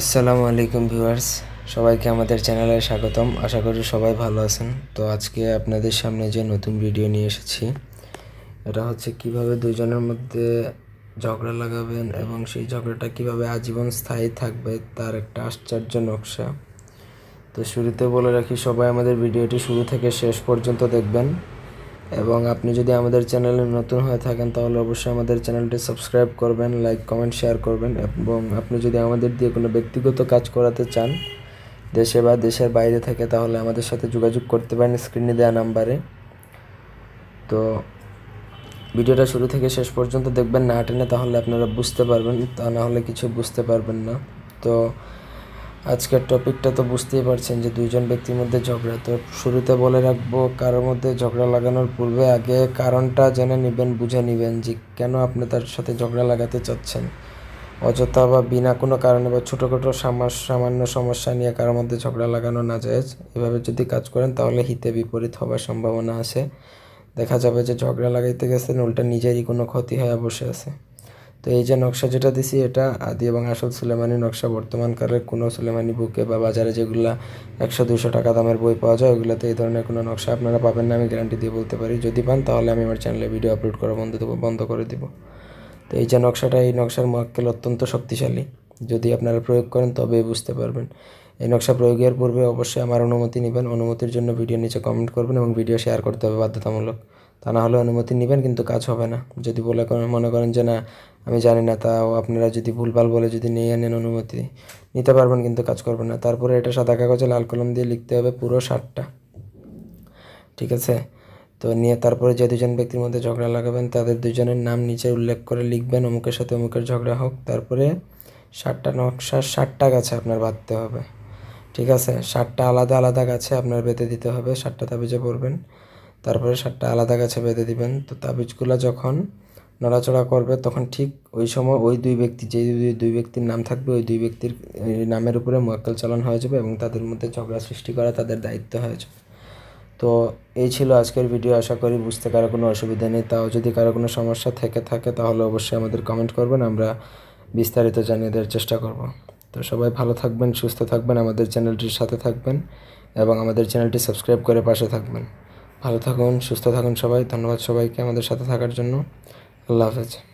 আসসালামু আলাইকুম ভিউয়ার্স, সবাইকে আমাদের চ্যানেলে স্বাগতম। আশা করি সবাই ভালো আছেন। তো আজকে আপনাদের সামনে যে নতুন ভিডিও নিয়ে এসেছি, এটা হচ্ছে কীভাবে দুজনের মধ্যে ঝগড়া লাগাবেন এবং সেই ঝগড়াটা কীভাবে আজীবন স্থায়ী থাকবে, তার একটা আশ্চর্য নকশা। তো শুরুতে বলে রাখি, সবাই আমাদের ভিডিওটি শুরু থেকে শেষ পর্যন্ত দেখবেন। এবং আপনি যদি আমাদের চ্যানেলে নতুন হয়ে থাকেন, তাহলে অবশ্যই আমাদের চ্যানেলটি সাবস্ক্রাইব করবেন, লাইক, কমেন্ট, শেয়ার করবেন এবং আপনি যদি আমাদের দিয়ে কোনো ব্যক্তিগত কাজ করাতে চান, দেশে বা দেশের বাইরে থেকে, তাহলে আমাদের সাথে যোগাযোগ করতে পারেন স্ক্রিনে দেওয়া নাম্বারে। তো ভিডিওটা শুরু থেকে শেষ পর্যন্ত দেখবেন, না টেনে তাহলে আপনারা বুঝতে পারবেন, তা না হলে কিছু বুঝতে পারবেন না। তো আজকের টপিকটা তো বুঝতেই পারছেন যে দুইজন ব্যক্তির মধ্যে ঝগড়া। তো শুরুতে বলে রাখব, কারোর মধ্যে ঝগড়া লাগানোর পূর্বে আগে কারণটা জেনে নেবেন, বুঝে নেবেন যে কেন আপনি তার সাথে ঝগড়া লাগাতে চাচ্ছেন। অযথা বা বিনা কোনো কারণে বা ছোটোখাটো সামান্য সমস্যা নিয়ে কারোর মধ্যে ঝগড়া লাগানো না যায়। এভাবে যদি কাজ করেন, তাহলে হিতে বিপরীত হবার সম্ভাবনা আছে। দেখা যাবে যে ঝগড়া লাগাইতে গেছেন, উল্টা নিজেরই কোনো ক্ষতি হয়ে বসে আছে। তো এই যে নকশা যেটা দিছি এটা আদি এবং আসল সুলেমানি নকশা বর্তমানকালের কোনো সুলেমানি বুকে বা বাজারে যেগুলো একশো দুশো টাকা দামের বই পাওয়া যায় ওগুলোতে এই ধরনের কোনো নকশা আপনারা পাবেন না, আমি গ্যারান্টি দিয়ে বলতে পারি। যদি পান তাহলে আমি আমার চ্যানেলে ভিডিও আপলোড করা বন্ধ দেবো, বন্ধ করে দেবো। তো এই যে নকশাটা, এই নকশার মক্কেল অত্যন্ত শক্তিশালী। যদি আপনারা প্রয়োগ করেন তবেই বুঝতে পারবেন। এই নকশা প্রয়োগের পূর্বে অবশ্যই আমার অনুমতি নেবেন। অনুমতির জন্য ভিডিও নিচে কমেন্ট করবেন এবং ভিডিও শেয়ার করতে হবে বাধ্যতামূলক। তা না হলে অনুমতি নেবেন কিন্তু কাজ হবে না। যদি বলে মনে করেন যে না, আমি জানি না, তাও আপনারা যদি ভুলভাল বলে যদি নিয়ে নেন অনুমতি, নিতে পারবেন কিন্তু কাজ করবেন না। তারপরে এটা সাদা কাগজে লাল কলম দিয়ে লিখতে হবে পুরো ষাটটা ঠিক আছে? তো নিয়ে তারপরে যে দুজন ব্যক্তির মধ্যে ঝগড়া লাগাবেন, তাদের দুজনের নাম নিচে উল্লেখ করে লিখবেন, অমুকের সাথে অমুকের ঝগড়া হোক। তারপরে ষাটটা নকশার ষাটটা গাছে আপনার বাঁধতে হবে। ঠিক আছে? ষাটটা আলাদা আলাদা গাছে আপনার বেঁধে দিতে হবে। ষাটটা তাবিজে পড়বেন। তারপরে ষাটটা আলাদা গাছে বেঁধে দিবেন। তো তাবিজগুলো যখন নড়াচড়া করবে, তখন ঠিক ওই সময় ওই দুই ব্যক্তি যে দুই ব্যক্তির নাম থাকবে, ওই দুই ব্যক্তির নামের উপরে মোয়াক্কেল চালান হয়ে যাবে এবং তাদের মধ্যে ঝগড়া সৃষ্টি করা তাদের দায়িত্ব হয়ে যাবে। তো এই ছিল আজকের ভিডিও। আশা করি বুঝতে কারও কোনো অসুবিধা নেই। তাও যদি কারও কোনো সমস্যা থেকে থাকে, তাহলে অবশ্যই আমাদের কমেন্ট করবেন। আমরা বিস্তারিত জানিয়ে দেওয়ার চেষ্টা করব। তো সবাই ভালো থাকবেন, সুস্থ থাকবেন, আমাদের চ্যানেলটির সাথে থাকবেন এবং আমাদের চ্যানেলটি সাবস্ক্রাইব করে পাশে থাকবেন। ভালো থাকুন, সুস্থ থাকুন সবাই, ধন্যবাদ সবাইকে আমাদের সাথে থাকার জন্য। আল্লাহ হাফেজ।